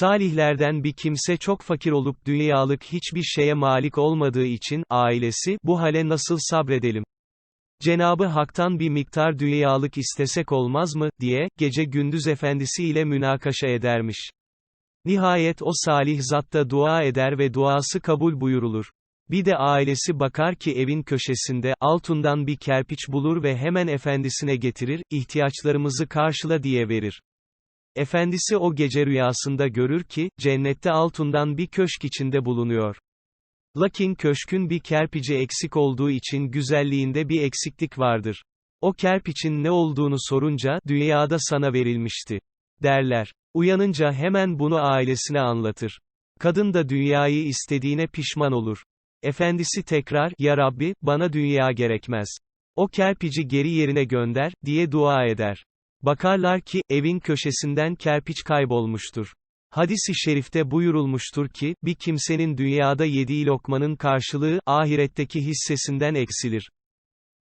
Salihlerden bir kimse çok fakir olup dünyalık hiçbir şeye malik olmadığı için, ailesi, bu hale nasıl sabredelim? Cenabı Hak'tan bir miktar dünyalık istesek olmaz mı, diye, gece gündüz efendisiyle münakaşa edermiş. Nihayet o salih zatta dua eder ve duası kabul buyurulur. Bir de ailesi bakar ki evin köşesinde, altından bir kerpiç bulur ve hemen efendisine getirir, ihtiyaçlarımızı karşıla diye verir. Efendisi o gece rüyasında görür ki, cennette altından bir köşk içinde bulunuyor. Lakin köşkün bir kerpici eksik olduğu için güzelliğinde bir eksiklik vardır. O kerpiçin ne olduğunu sorunca, dünyada sana verilmişti. Derler. Uyanınca hemen bunu ailesine anlatır. Kadın da dünyayı istediğine pişman olur. Efendisi tekrar, Ya Rabbi, bana dünya gerekmez. O kerpici geri yerine gönder, diye dua eder. Bakarlar ki, evin köşesinden kerpiç kaybolmuştur. Hadis-i şerifte buyurulmuştur ki, bir kimsenin dünyada yediği lokmanın karşılığı, ahiretteki hissesinden eksilir.